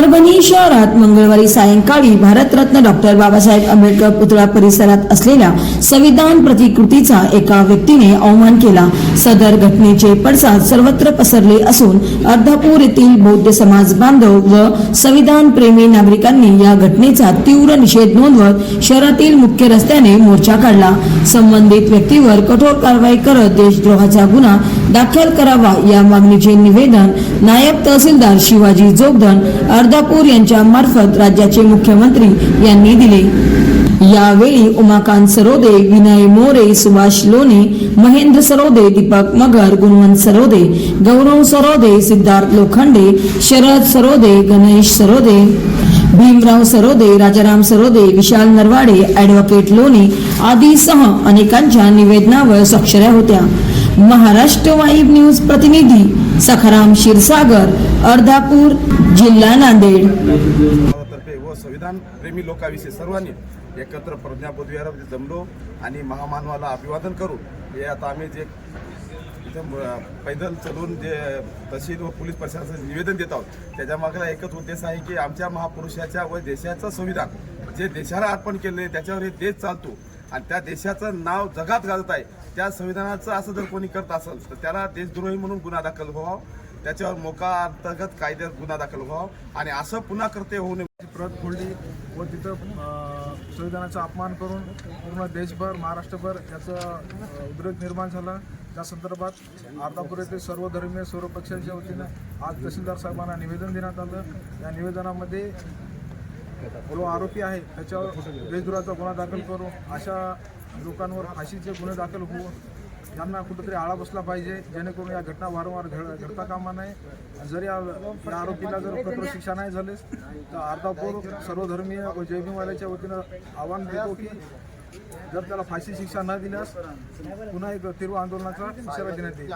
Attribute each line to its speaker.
Speaker 1: परभणी शहरात मंगळवारी सायंकाळी भारतरत्न डॉक्टर बाबासाहेब आंबेडकर पुतळा परिसरात असलेल्या संविधान प्रतिकृतीचा एका व्यक्तीने अवमान केला. सदर घटनेचे पडसाद सर्वत्र पसरले असून अर्धापूर येथील बौद्ध समाज बांधव व संविधान प्रेमी नागरिकांनी या घटनेचा तीव्र निषेध नोंदवत शहरातील मुख्य रस्त्याने मोर्चा काढला. संबंधित व्यक्तीवर कठोर कारवाई करत देशद्रोहाचा गुन्हा दाखल करावा या मागणीचे निवेदन नायब तहसीलदार शिवाजी जोगदन अर्ध अर्धापूर यांच्या मार्फत राज्याचे मुख्यमंत्री यांनी दिले. यावेळी उमाकांत सरोदे विनय मोरे सुभाष लोणे महेंद्र सरोदे दीपक मगर गुणवंत सरोदे गौरव सरोदे सिद्धार्थ लोखंडे शरद सरोदे गणेश सरोदे भीमराव सरोदे राजाराम सरोदे विशाल नरवाडे ऍडव्होकेट लोणे आदीसह अनेकांच्या निवेदनावर स्वाक्षऱ्या होत्या. महाराष्ट्र वाईब न्यूज प्रतिनिधी सखाराम क्षीरसागर अर्धापूर जिल्हा नांदेड.
Speaker 2: तर्फे व संविधान प्रेमी लोकांविषयी सर्वांनी एकत्र प्रज्ञापद विहारामध्ये जमलो आणि महामानवाला अभिवादन करू हे आता आम्ही जे इथं पैदल चलून जे तहसील व पोलीस प्रशासनाचं निवेदन देत आहोत त्याच्या मागला एकच उद्देश आहे की आमच्या महापुरुषाच्या व देशाचं संविधान जे देशाला अर्पण केले त्याच्यावर हे देश चालतो. आणि त्या देशाचं नाव जगात घालत आहे त्या संविधानाचं असं जर कोणी करत असेल तर त्याला देशद्रोही म्हणून गुन्हा दाखल व्हावा. त्याच्यावर मोका अंतर्गत कायद्यात गुन्हा दाखल व्हावा. आणि असं पुन्हा करते होऊ नये.
Speaker 3: ती प्रत फोडली व तिथं अ, संविधानाचा अपमान करून पूर्ण देशभर महाराष्ट्रभर याचं अ, उद्रेक निर्माण झाला. त्या संदर्भात अर्धापूर येथे सर्व धर्मीय सर्व पक्षांच्या वतीनं आज तहसीलदार साहेबांना निवेदन देण्यात आलं. या निवेदनामध्ये जो आरोपी आहे. त्याच्यावर देशद्रोहाचा गुन्हा दाखल करू. अशा लोकांवर फाशीचे गुन्हे दाखल होऊ. यांना कुठंतरी आळा बसला पाहिजे. जेणेकरून या घटना वारंवार घड घडता कामा नये. जर या आरोपीला जर कठोर शिक्षा नाही झालीस तर अर्धापूर सर्वधर्मीय व जयभीमवाल्याच्या वतीनं आव्हान देतो की जर त्याला फाशी शिक्षा न दिल्यास पुन्हा एक तीव्र आंदोलनाचा इशारा देण्यात येईल.